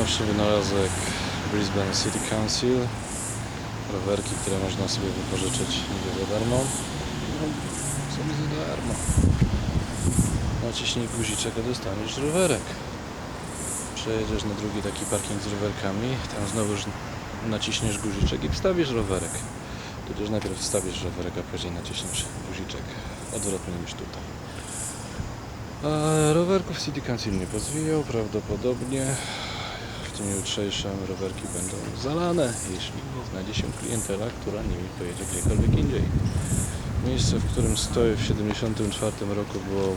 najnowszy wynalazek Brisbane City Council. Rowerki, które można sobie wypożyczyć niby za darmo. No, za darmo. Naciśnij guziczek, a dostaniesz rowerek. Przejedziesz na drugi taki parking z rowerkami, tam znowuż naciśniesz guziczek i wstawisz rowerek. Tudzież najpierw wstawisz rowerek, a później naciśniesz guziczek. Odwrotnie niż tutaj. A rowerków City Council nie pozwijał, prawdopodobnie dniu jutrzejszym rowerki będą zalane, jeśli nie znajdzie się klientela, która nimi pojedzie gdziekolwiek indziej. Miejsce, w którym stoję w 74 roku było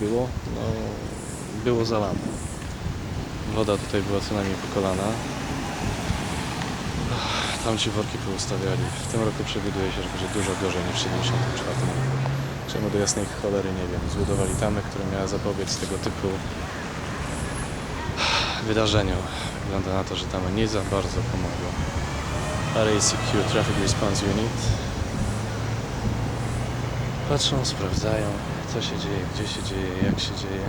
było? No, było zalane. Woda tutaj była co najmniej po kolana. Tam ci worki poustawiali. W tym roku przewiduje się, że będzie dużo gorzej niż w 74 roku. Czemu do jasnej cholery nie wiem. Zbudowali tamę, która miała zapobiec tego typu wydarzeniu. Wygląda na to, że tamy nie za bardzo pomogło. RACQ Traffic Response Unit. Patrzą, sprawdzają, co się dzieje, gdzie się dzieje, jak się dzieje.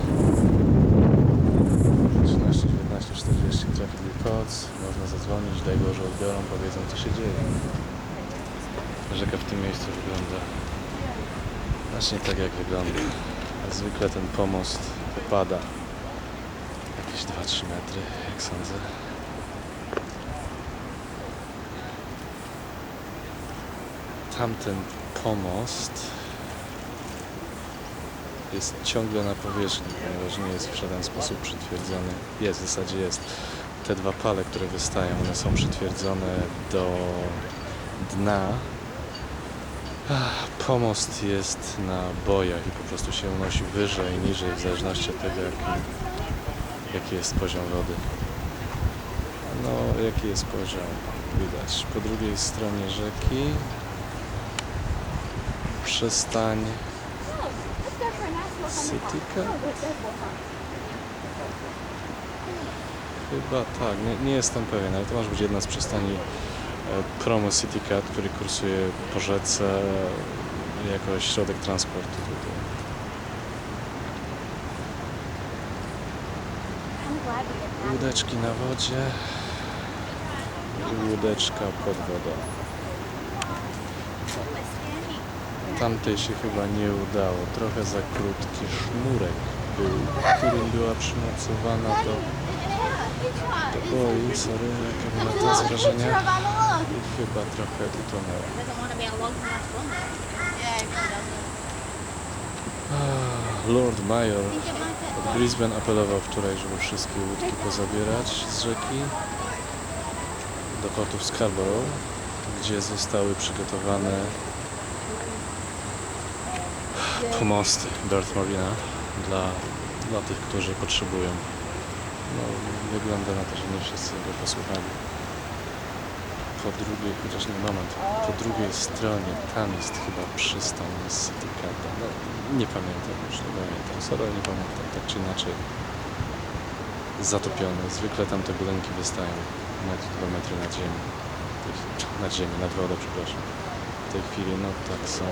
13, 19, 40 Traffic Reports. Można zadzwonić, daj Boże odbiorą, powiedzą, co się dzieje. Rzeka w tym miejscu wygląda Właśnie tak jak wygląda. Zwykle ten pomost opada jakieś 2-3 metry, jak sądzę. Tamten pomost jest ciągle na powierzchni, ponieważ nie jest w żaden sposób przytwierdzony. Jest, w zasadzie jest. Te dwa pale, które wystają, one są przytwierdzone do dna Ach, Pomost jest na bojach i po prostu się unosi wyżej, niżej, w zależności od tego, jaki, jaki jest poziom wody. No, jaki jest poziom, widać. Po drugiej stronie rzeki przystań Cityka? Chyba tak, nie, nie jestem pewien, ale to może być jedna z przystani e, Promo City Cat, który kursuje po rzece jako środek transportu tutaj. Łódeczki na wodzie i łódeczka pod wodą. Tamtej się chyba nie udało. Trochę za krótki sznurek był, którym była przymocowana do, do boi. Sorry, jaka była ta. I chyba trochę utonęła. Ah, Lord Mayor Brisbane apelował wczoraj, żeby wszystkie łódki pozabierać z rzeki do portu w Scarborough, gdzie zostały przygotowane pomosty Birth Marina dla, dla tych, którzy potrzebują. No, wygląda na to, że nie wszyscy go posłuchali. Po drugiej, chociaż nie moment, po drugiej stronie tam jest chyba przystań z. No, nie pamiętam już, nie pamiętam. Sorry, nie pamiętam, tak czy inaczej. Zatopiony. Zwykle tam te budynki wystają metr, dwa metry nad ziemią. Nad ziemią, nad wodą, przepraszam. W tej chwili, no tak są,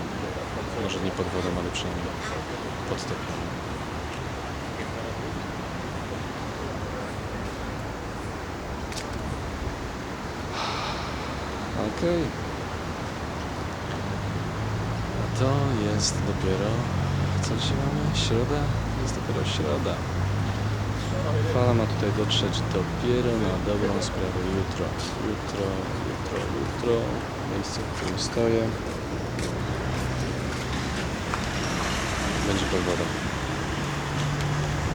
może nie pod wodą, ale przynajmniej podtopione. Okej. A to jest dopiero, co dzisiaj mamy? Środa? Jest dopiero środa. Fala ma tutaj dotrzeć dopiero na dobrą sprawę jutro. Jutro, jutro, jutro. Miejsce, w którym stoję. Będzie pod wodą.